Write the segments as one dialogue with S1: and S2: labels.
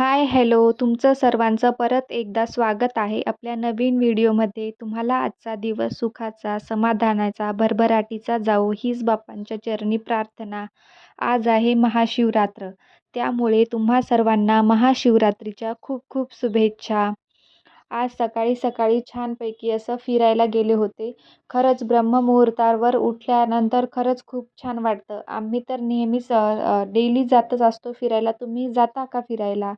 S1: Hi hello. तुमचं सर्वांचं परत एकदा स्वागत आहे आपल्या नवीन व्हिडिओमध्ये. तुम्हाला आजचा दिवस सुखाचा समाधानाचा भरभराटीचा जावो हीच बाप्पांच्या चरणी प्रार्थना. आज आहे महाशिवरात्र. त्यामुळे तुम्हा सर्वांना महाशिवरात्रीच्या खूप खूप शुभेच्छा. आज सकाळी सकाळी छानपैकी असं फिरायला गेले होते. खरंच ब्रह्ममुहूर्तावर उठल्यानंतर खरंच खूप छान वाटतं. आम्ही तर नेहमीच डेली जातच असतो फिरायला. तुम्ही जाता का फिरायला?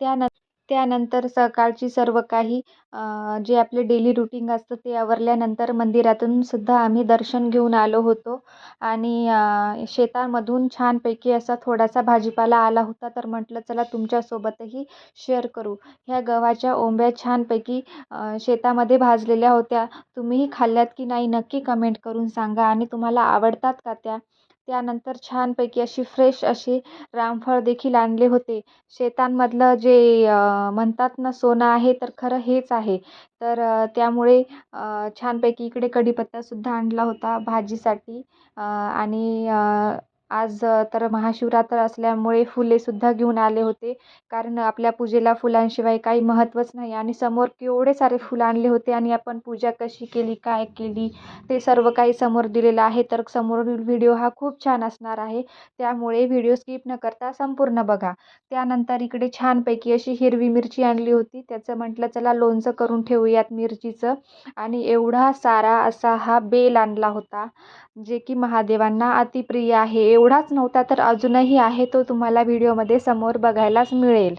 S1: त्यानं त्यानंतर सकाळची सर्व काही जे आपले डेली रुटीन असतं ते आवरल्यानंतर मंदिरातून सुद्धा आम्ही दर्शन घेऊन आलो होतो. आणि शेतामधून छानपैकी असा थोडासा भाजीपाला आला होता तर म्हटलं चला तुमच्यासोबतही शेअर करू. ह्या गव्हाच्या ओंब्या छानपैकी शेतामध्ये भाजलेल्या होत्या. तुम्हीही खाल्ल्यात की नाही नक्की कमेंट करून सांगा. आणि तुम्हाला आवडतात का त्या? त्यानंतर छानपैकी अशी फ्रेश अशी रामफळ देखील आणले होते. शेतांमधलं जे म्हणतात ना सोनं आहे तर खरं हेच आहे. तर त्यामुळे छानपैकी इकडे कढीपत्तासुद्धा आणला होता भाजीसाठी. आणि आज तर महाशिवरात्र असल्यामुळे फुलेसुद्धा घेऊन आले होते. कारण आपल्या पूजेला फुलांशिवाय काही महत्त्वच नाही आणि समोर केवढे सारे फुलं आणले होते आणि आपण पूजा कशी केली काय केली ते सर्व काही समोर दिलेलं आहे. तर समोरील व्हिडिओ हा खूप छान असणार आहे. त्यामुळे व्हिडिओ स्किप न करता संपूर्ण बघा. त्यानंतर इकडे छानपैकी अशी हिरवी मिरची आणली होती. त्याचं म्हटलं चला लोणचं करून ठेवूयात मिरचीचं. आणि एवढा सारा असा हा बेल आणला होता जे की महादेवांना अतिप्रिय आहे. एवढाच नव्हता तर अजूनही आहे तो तुम्हाला व्हिडिओमध्ये समोर बघायलाच मिळेल.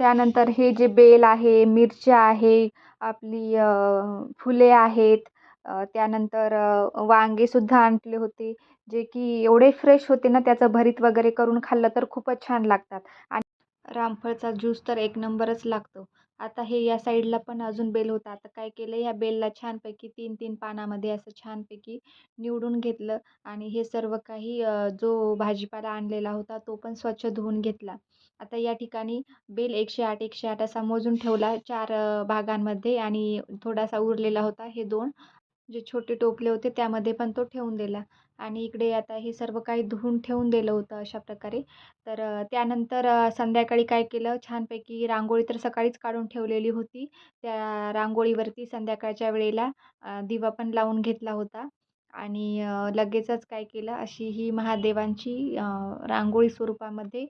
S1: त्यानंतर हे जे बेल आहे मिरच्या आहे आपली फुले आहेत त्यानंतर वांगेसुद्धा आणले होते जे की एवढे फ्रेश होते ना त्याचं भरीत वगैरे करून खाल्लं तर खूपच छान लागतात. आणि रामफळचा ज्यूस तर एक नंबरच लागतो. आता हे या साईडला पण अजून बेल होता. आता काय केलं ह्या बेलला छानपैकी तीन तीन पानामध्ये असं छानपैकी निवडून घेतलं आणि हे सर्व काही जो भाजीपाला आणलेला होता तो पण स्वच्छ धुवून घेतला. आता या ठिकाणी बेल एकशे आठ एकशे आठ असा मोजून ठेवला चार भागांमध्ये आणि थोडासा उरलेला होता हे दोन. जे छोटे टोपले होते त्यामध्ये पण तो ठेवून दिला. आणि इकडे आता हे सर्व काही धुवून ठेवून दिलं होतं अशा प्रकारे. तर त्यानंतर संध्याकाळी काय केलं? छानपैकी रांगोळी तर सकाळीच काढून ठेवलेली होती. त्या रांगोळीवरती संध्याकाळच्या वेळेला दिवा पण लावून घेतला होता. आणि लगेचच काय केलं? अशी ही महादेवांची रांगोळी स्वरूपामध्ये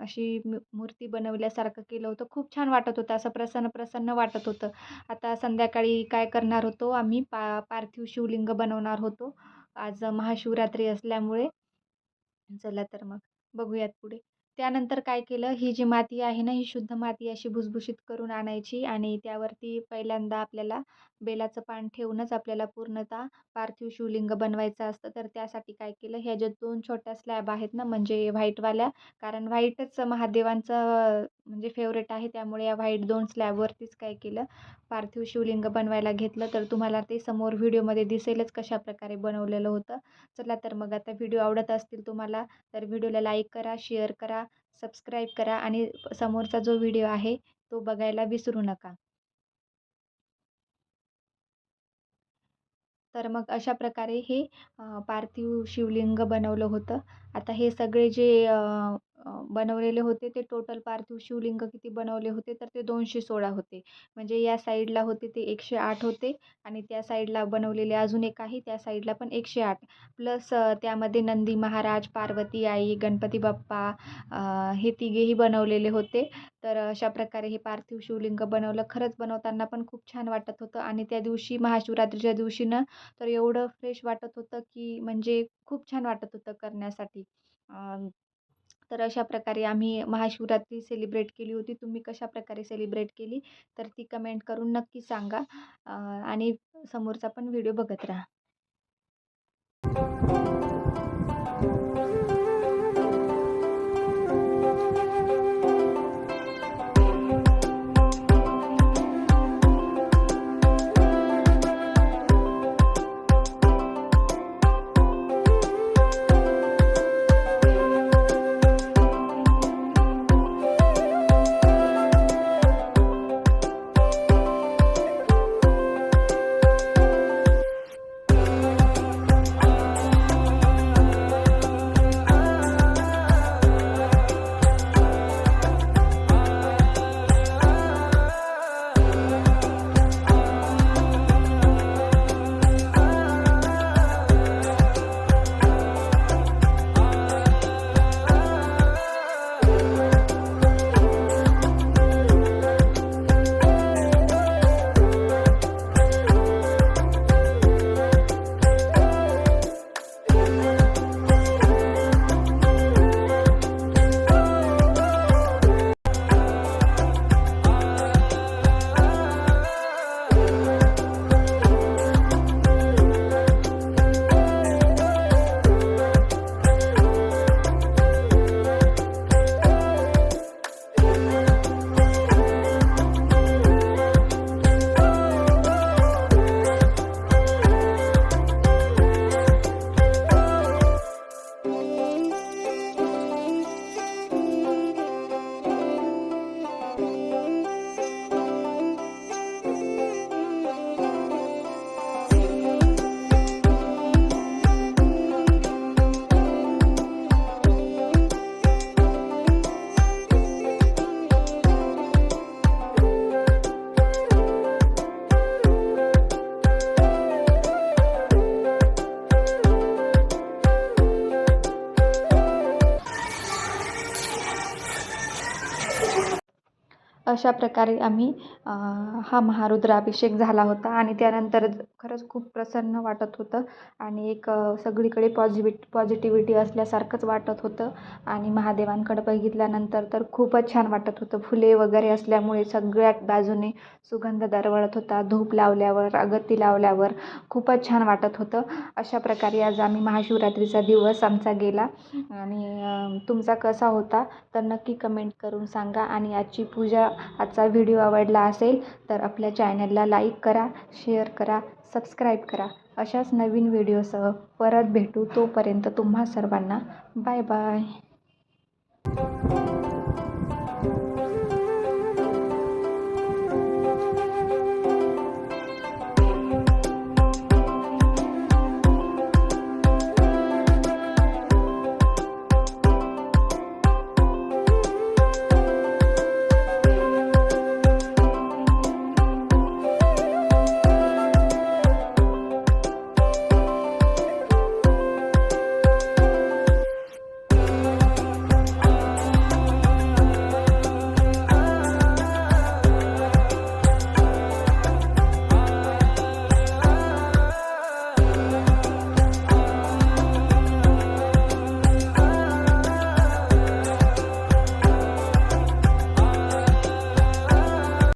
S1: अशी मूर्ती बनवल्यासारखं केलं होतं. खूप छान वाटत होतं. असं प्रसन्न प्रसन्न वाटत होतं. आता संध्याकाळी काय करणार होतो? आम्ही पा पार्थिव शिवलिंग बनवणार होतो. आज महाशिवरात्री असल्यामुळे चला तर मग बघूयात पुढे. त्यानंतर काय केलं? ही जी माती आहे ना ही शुद्ध माती अशी भुसभुशीत करून आणायची आणि त्यावरती पहिल्यांदा आपल्याला बेलाचं पान ठेवूनच आपल्याला पूर्णतः पार्थिव शिवलिंग बनवायचं असतं. तर त्यासाठी काय केलं? ह्या ज्या दोन छोट्या स्लॅब आहेत ना म्हणजे व्हाईटवाल्या कारण व्हाईटच महादेवांचं म्हणजे फेवरेट आहे. त्यामुळे या व्हाईट दोन स्लॅबवरतीच काय केलं? पार्थिव शिवलिंग बनवायला घेतलं. तर तुम्हाला ते समोर व्हिडिओमध्ये दिसेलच कशा प्रकारे बनवलेलं होतं. चला तर मग आता व्हिडिओ आवडत असतील तुम्हाला तर व्हिडिओला लाईक करा शेअर करा सबस्क्राईब करा आणि समोरचा जो व्हिडिओ आहे तो बघायला विसरू नका. तर मग अशा प्रकारे हे पार्थिव शिवलिंग बनवलं होतं. आता हे सगळे जे बनवलेले होते. ते टोटल पार्थिव शिवलिंग किती बनवले होते तर ते दोनशे सोळा होते. म्हणजे या साईडला होते ते एकशे आठ होते आणि त्या साईडला बनवलेले अजून एक आहे त्या साईडला पण एकशे आठ. प्लस त्यामध्ये नंदी महाराज पार्वती आई गणपती बाप्पा हे तिघेही बनवलेले होते. तर अशा प्रकारे हे पार्थिव शिवलिंग बनवलं. खरंच बनवताना पण खूप छान वाटत होतं आणि त्या दिवशी महाशिवरात्रीच्या दिवशी ना तर एवढं फ्रेश वाटत होतं की म्हणजे खूप छान वाटत होतं करण्यासाठी. तर अशा प्रकारे आम्ही महाशिवरात्री सेलिब्रेट केली होती. तुम्ही कशा प्रकारे सेलिब्रेट केली? तर ती कमेंट करून नक्की सांगा. आणि समोरचा पण व्हिडिओ बघत राहा. अशा प्रकारे आम्ही हा महारुद्राभिषेक झाला होता आणि त्यानंतर खरंच खूप प्रसन्न वाटत होतं आणि एक सगळीकडे पॉझिवि पॉझिटिव्हिटी असल्यासारखंच वाटत होतं आणि महादेवांकडं बघितल्यानंतर तर खूपच छान वाटत होतं. फुले वगैरे असल्यामुळे सगळ्या बाजूने सुगंध दरवळत होता धूप लावल्यावर अगत्ती लावल्यावर खूपच छान वाटत होतं. अशा प्रकारे आज आम्ही महाशिवरात्रीचा दिवस आमचा गेला आणि तुमचा कसा होता तर नक्की कमेंट करून सांगा आणि आजची पूजा आजचा व्हिडिओ आवडला असेल तर आपल्या चॅनलला लाईक करा शेअर करा सबस्क्राईब करा. अशाच नवीन व्हिडिओसह परत भेटू तोपर्यंत तुम्हा सर्वांना बाय बाय.